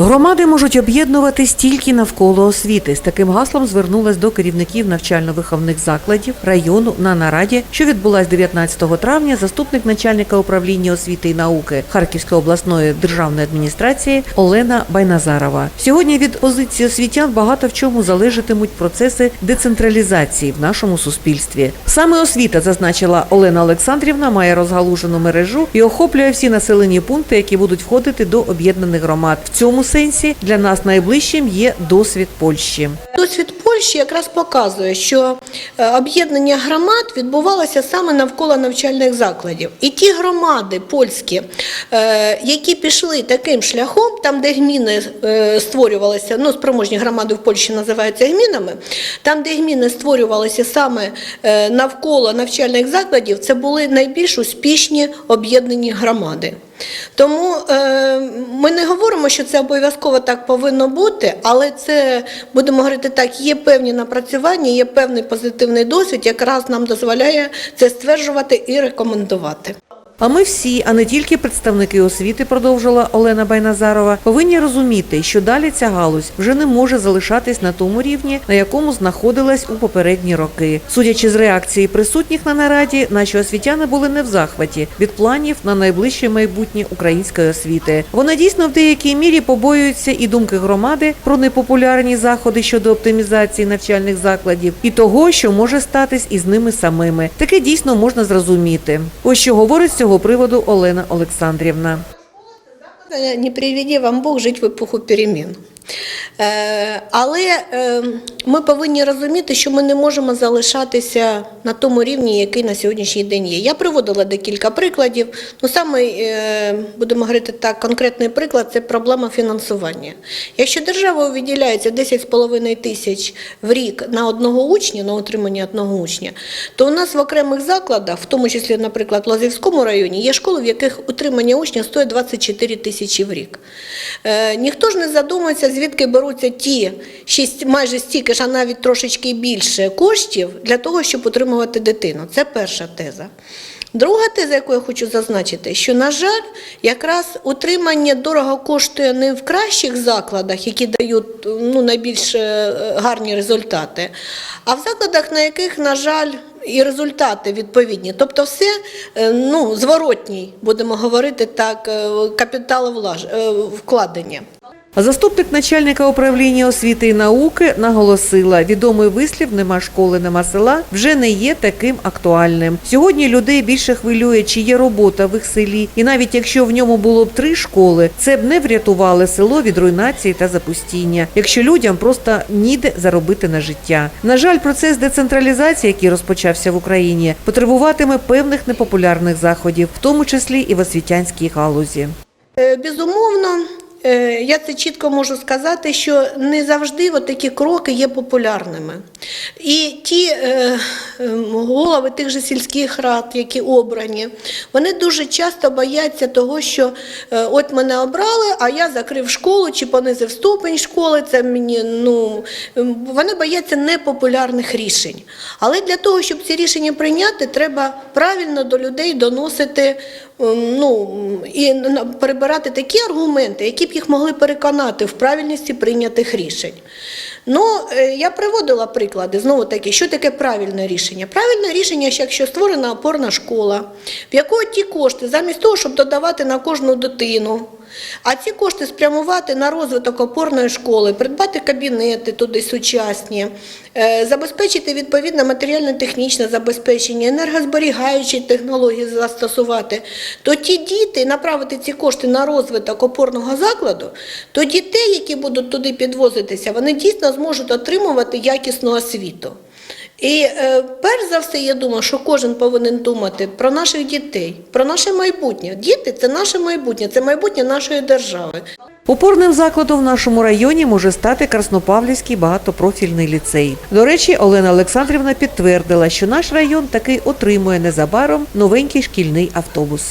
Громади можуть об'єднуватись тільки навколо освіти. З таким гаслом звернулась до керівників навчально-виховних закладів району на нараді, що відбулась 19 травня. Заступник начальника управління освіти і науки Харківської обласної державної адміністрації Олена Байназарова. Сьогодні від позиції освітян багато в чому залежатимуть процеси децентралізації в нашому суспільстві. Саме освіта, зазначила Олена Олександрівна, має розгалужену мережу і охоплює всі населені пункти, які будуть входити до об'єднаних громад. В цьому сенсі для нас найближчим є досвід Польщі. Досвід Польщі якраз показує, що е, об'єднання громад відбувалося саме навколо навчальних закладів. І ті громади польські, е, які пішли таким шляхом, там, де гміни е, створювалися, ну, спроможні громади в Польщі називаються гмінами, там, де гміни створювалися саме навколо навчальних закладів, це були найбільш успішні об'єднані громади. Тому е, ми не говоримо, що це обов'язково так повинно бути, але це будемо говорити так: є певні напрацювання, є певний позитивний досвід, якраз нам дозволяє це стверджувати і рекомендувати. А ми всі, а не тільки представники освіти, продовжила Олена Байназарова, повинні розуміти, що далі ця галузь вже не може залишатись на тому рівні, на якому знаходилась у попередні роки. Судячи з реакції присутніх на нараді, наші освітяни були не в захваті від планів на найближче майбутнє української освіти. Вони дійсно в деякій мірі побоюються і думки громади про непопулярні заходи щодо оптимізації навчальних закладів і того, що може статись із ними самими. Таке дійсно можна зрозуміти. Ось що говорить цього приводу Олена Олександрівна. Не приведи вам Бог жити в епоху перемін. Е, Але е, ми повинні розуміти, що ми не можемо залишатися на тому рівні, який на сьогоднішній день є. Я приводила декілька прикладів. Ну, саме, е, будемо говорити так, конкретний приклад це проблема фінансування. Якщо держава виділяється 10,5 тисяч в рік на одного учня, на отримання одного учня, то у нас в окремих закладах, в тому числі, наприклад, в Лазівському районі, є школи, в яких утримання учня стоїть 24 тисячі в рік. Ніхто ж не задумується, звідки беруться ті шість, майже стільки ж, а навіть трошечки більше коштів для того, щоб утримувати дитину. Це перша теза. Друга теза, яку я хочу зазначити, що, на жаль, якраз утримання дорого коштує не в кращих закладах, які дають ну, найбільш е, гарні результати, а в закладах, на яких, на жаль, і результати відповідні. Тобто все е, ну, зворотній, будемо говорити так, капіталовкладення. Заступник начальника управління освіти і науки наголосила, відомий вислів нема школи, нема села вже не є таким актуальним. Сьогодні людей більше хвилює, чи є робота в їх селі, і навіть якщо в ньому було б три школи, це б не врятувало село від руйнації та запустіння, якщо людям просто ніде заробити на життя. На жаль, процес децентралізації, який розпочався в Україні, потребуватиме певних непопулярних заходів, в тому числі і в освітянській галузі. Е, Безумовно, я це чітко можу сказати, що не завжди такі кроки є популярними. І ті е, е, голови тих же сільських рад, які обрані, вони дуже часто бояться того, що е, от мене обрали, а я закрив школу чи понизив ступень школи. Це мені ну ем, вони бояться непопулярних рішень. Але для того, щоб ці рішення прийняти, треба правильно до людей доносити ем, ну, і перебирати такі аргументи, які б їх могли переконати в правильності прийнятих рішень. Ну, е, я приводила приклади, знову таки, що таке правильне рішення? Правильне рішення, що якщо створена опорна школа, в якої ті кошти, замість того, щоб додавати на кожну дитину, а ці кошти спрямувати на розвиток опорної школи, придбати кабінети туди сучасні, е, забезпечити відповідне матеріально-технічне забезпечення, енергозберігаючі технології застосувати, то ті діти направити ці кошти на розвиток опорного закладу, то дітей, які будуть туди підвозитися, вони дійсно зможуть отримувати якісну освіту. І е, перш за все, я думаю, що кожен повинен думати про наших дітей, про наше майбутнє. Діти це наше майбутнє, це майбутнє нашої держави. Опорним закладом в нашому районі може стати Краснопавлівський багатопрофільний ліцей. До речі, Олена Олександрівна підтвердила, що наш район таки отримує незабаром новенький шкільний автобус.